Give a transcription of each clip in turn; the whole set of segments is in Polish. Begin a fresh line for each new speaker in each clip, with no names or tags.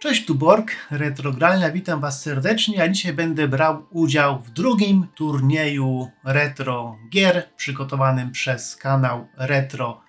Cześć, tu Borg, Retrogralnia, witam Was serdecznie, a dzisiaj będę brał udział w drugim turnieju retro gier przygotowanym przez kanał Retro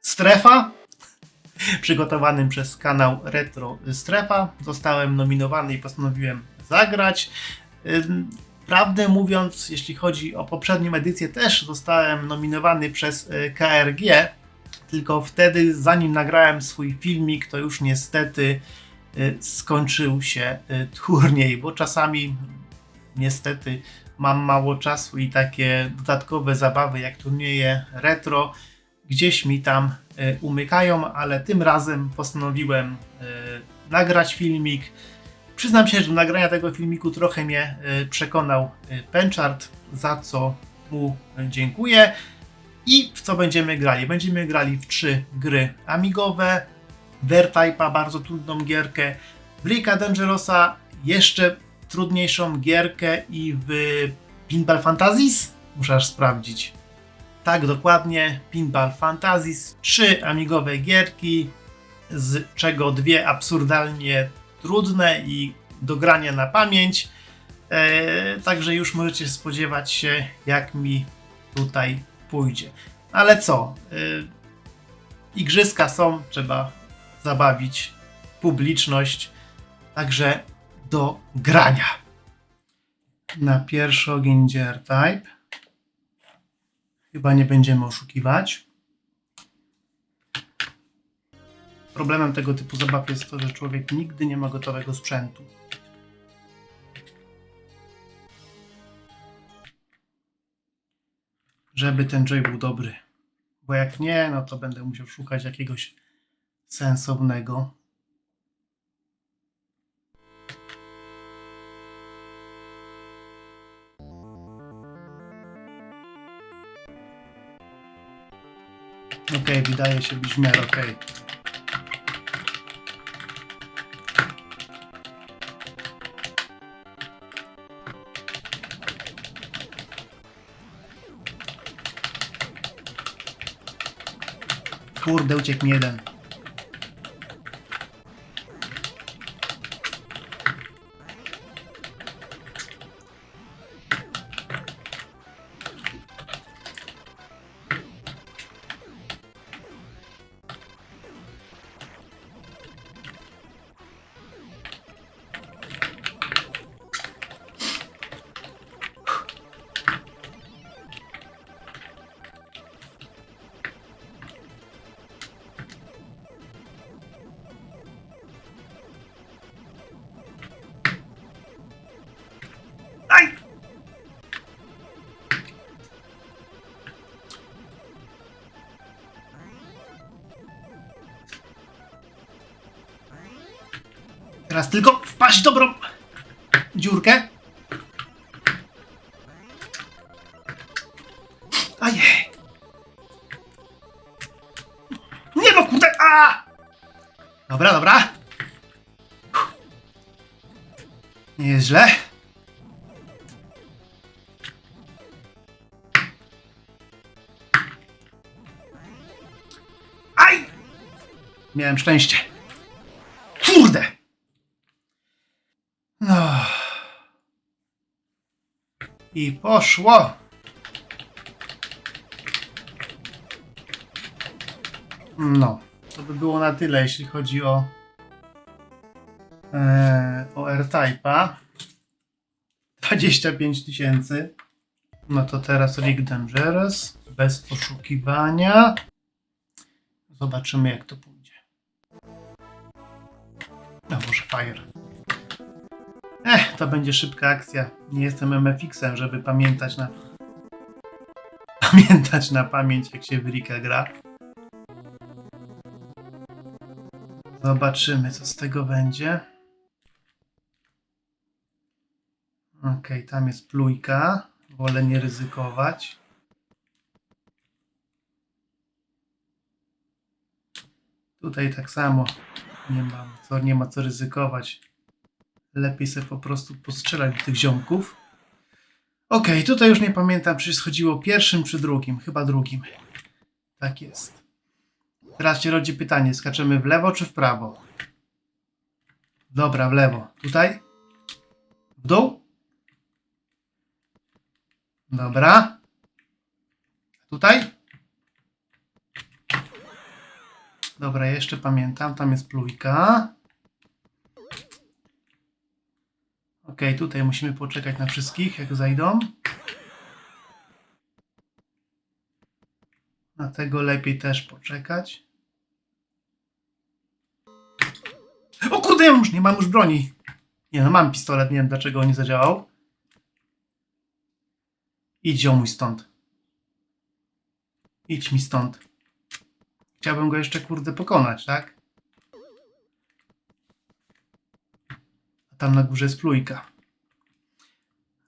Strefa. Przygotowanym przez kanał Retro Strefa. Zostałem nominowany i postanowiłem zagrać. Prawdę mówiąc, jeśli chodzi o poprzednią edycję, też zostałem nominowany przez y, KRG, tylko wtedy, zanim nagrałem swój filmik, to już niestety y, skończył się y, turniej, bo czasami niestety mam mało czasu i takie dodatkowe zabawy jak turnieje retro gdzieś mi tam y, umykają, ale tym razem postanowiłem nagrać filmik. Przyznam się, że do nagrania tego filmiku trochę mnie przekonał Penchart, za co mu dziękuję. I w co będziemy grali? Będziemy grali w trzy gry amigowe, Vertype'a, bardzo trudną gierkę, Bricka Dangerosa, jeszcze trudniejszą gierkę i w Pinball Fantasies? Muszę aż sprawdzić. Tak, dokładnie, Pinball Fantasies. Trzy amigowe gierki, z czego dwie absurdalnie trudne i do grania na pamięć. Eee, także już możecie spodziewać się, jak mi tutaj pójdzie. Ale co? Y, igrzyska są, trzeba zabawić publiczność. Także do grania. Na pierwszy ogień type. Chyba nie będziemy oszukiwać. Problemem tego typu zabaw jest to, że człowiek nigdy nie ma gotowego sprzętu. Żeby ten joy był dobry. Bo jak nie, no to będę musiał szukać jakiegoś sensownego. Okej, wydaje się być w miarę okej. Kurde, uciekł mi jeden. Teraz tylko wpaść dobrą dziurkę. Ajej. Nie no, kurde! A! Dobra, dobra. Nie jest źle. Miałem szczęście. Kurde! No. I poszło. No. To by było na tyle, jeśli chodzi o e, o R-Type'a. 25 tysięcy. No to teraz Rick Dangerous. Bez oszukiwania. Zobaczymy, jak to pójdzie. No może Fire. Ech, to będzie szybka akcja. Nie jestem MFX-em, żeby pamiętać na... Pamiętać na pamięć, jak się w Rika gra. Zobaczymy, co z tego będzie. Okej, tam jest plujka. Wolę nie ryzykować. Tutaj tak samo nie ma co, nie ma co ryzykować. Lepiej sobie po prostu postrzelać tych ziomków. Okej, tutaj już nie pamiętam, czy schodziło pierwszym czy drugim. Chyba drugim. Tak jest. Teraz się rodzi pytanie, skaczemy w lewo czy w prawo? Dobra, w lewo. Tutaj? W dół? Dobra. Tutaj? Dobra, jeszcze pamiętam, tam jest plujka. Ok, tutaj musimy poczekać na wszystkich, jak zajdą. Na tego lepiej też poczekać. O kurde, ja już nie mam już broni. Nie no, mam pistolet, nie wiem dlaczego on nie zadziałał. Idź mój stąd. Idź mi stąd. Chciałbym go jeszcze kurde pokonać, tak? Tam na górze jest plujka.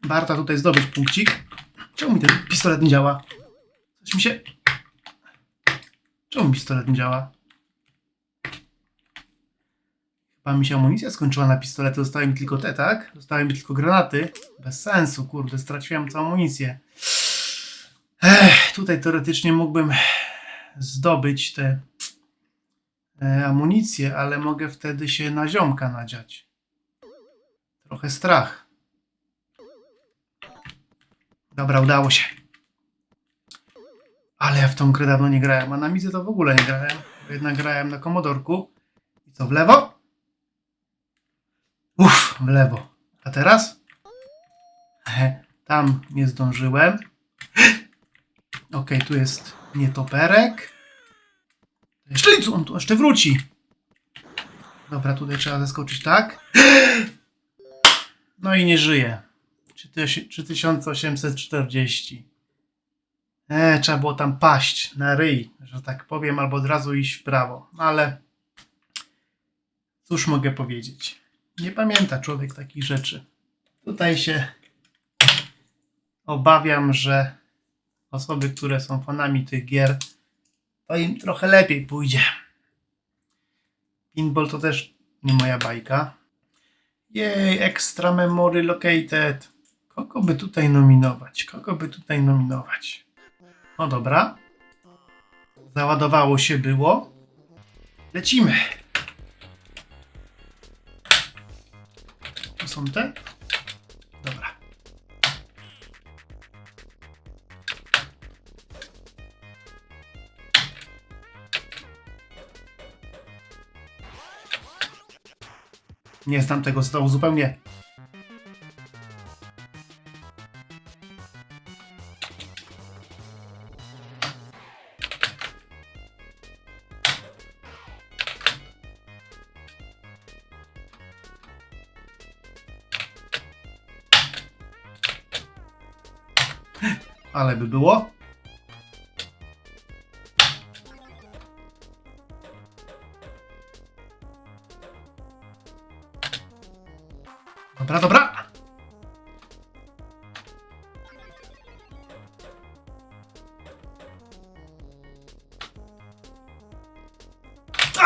Warto tutaj zdobyć punkcik. Czemu mi ten pistolet nie działa? Coś mi się... Czemu mi pistolet nie działa? Chyba mi się amunicja skończyła na pistolety, zostały mi tylko te, tak? Zostały mi tylko granaty. Bez sensu, kurde, straciłem całą amunicję. Ech, tutaj teoretycznie mógłbym zdobyć te e, amunicję, ale mogę wtedy się na ziomka nadziać. Trochę strach. Dobra, udało się. Ale ja w tą grę dawno nie grałem, a na Midze to w ogóle nie grałem. Jednak grałem na komodorku. I co, w lewo? Uff, w lewo. A teraz? Tam nie zdążyłem. Okej, tu jest nietoperek. Jeszcze on tu jeszcze wróci. Dobra, tutaj trzeba zeskoczyć, tak? No i nie żyje. 3840. E, trzeba było tam paść na ryj, że tak powiem, albo od razu iść w prawo. No Ale cóż mogę powiedzieć? Nie pamięta człowiek takich rzeczy. Tutaj się obawiam, że osoby, które są fanami tych gier, to im trochę lepiej pójdzie. Pinball to też nie moja bajka. Jej, extra memory located. Kogo by tutaj nominować? Kogo by tutaj nominować? No dobra. Załadowało się było. Lecimy. Tu są te? Nie znam tego stołu zupełnie. Ale by było.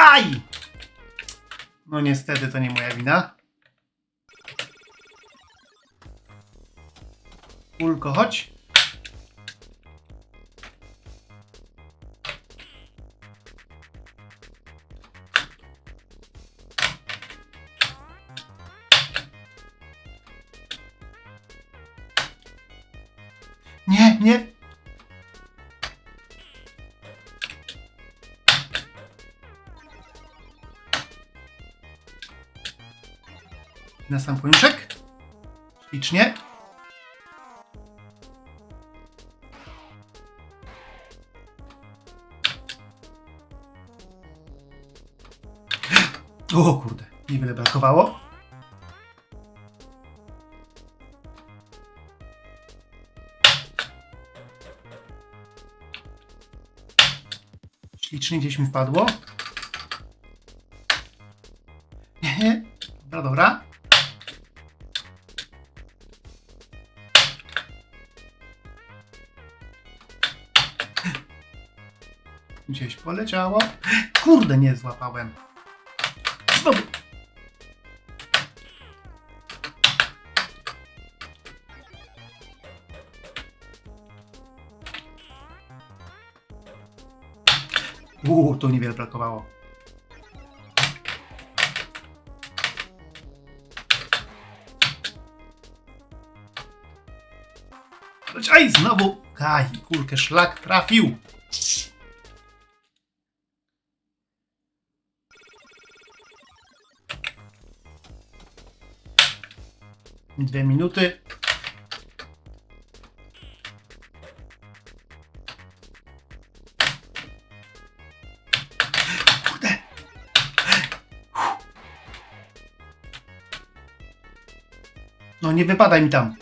Aj! No niestety to nie moja wina. Kulko, chodź. Nie, nie. Na sam koniuszek. Ślicznie. O kurde, niewiele brakowało. Ślicznie gdzieś mi wpadło. Dobra, dobra. Poleciało. Kurde, nie złapałem. Znowu. Uuu, tu niewiele brakowało. Aj, znowu! Aj, kulkę szlak trafił! Dwie minuty. No nie wypadaj mi tam.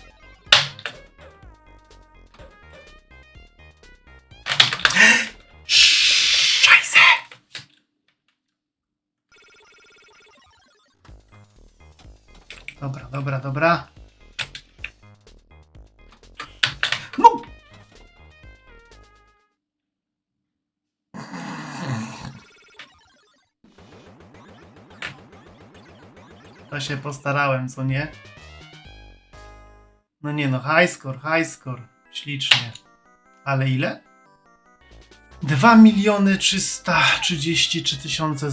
Dobra, dobra. No! To się postarałem, co nie? No nie no, high score, high score. Ślicznie. Ale ile? 2 miliony 333 tysiące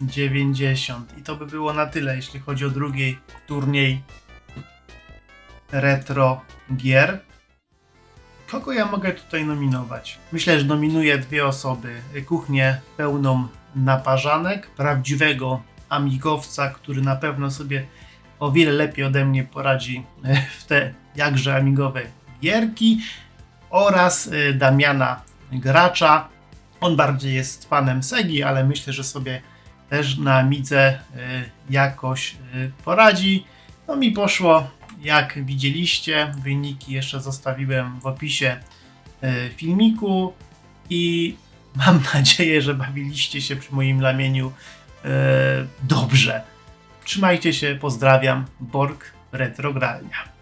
090. I to by było na tyle, jeśli chodzi o drugi turniej retro gier. Kogo ja mogę tutaj nominować? Myślę, że nominuję dwie osoby. Kuchnię pełną naparzanek, prawdziwego amigowca, który na pewno sobie o wiele lepiej ode mnie poradzi w te jakże amigowe gierki oraz y, Damiana Gracza. On bardziej jest fanem Segi, ale myślę, że sobie też na Amidze y, jakoś y, poradzi. No mi poszło, jak widzieliście, wyniki jeszcze zostawiłem w opisie y, filmiku i mam nadzieję, że bawiliście się przy moim lamieniu dobrze. Trzymajcie się, pozdrawiam, Borg Retrogralnia.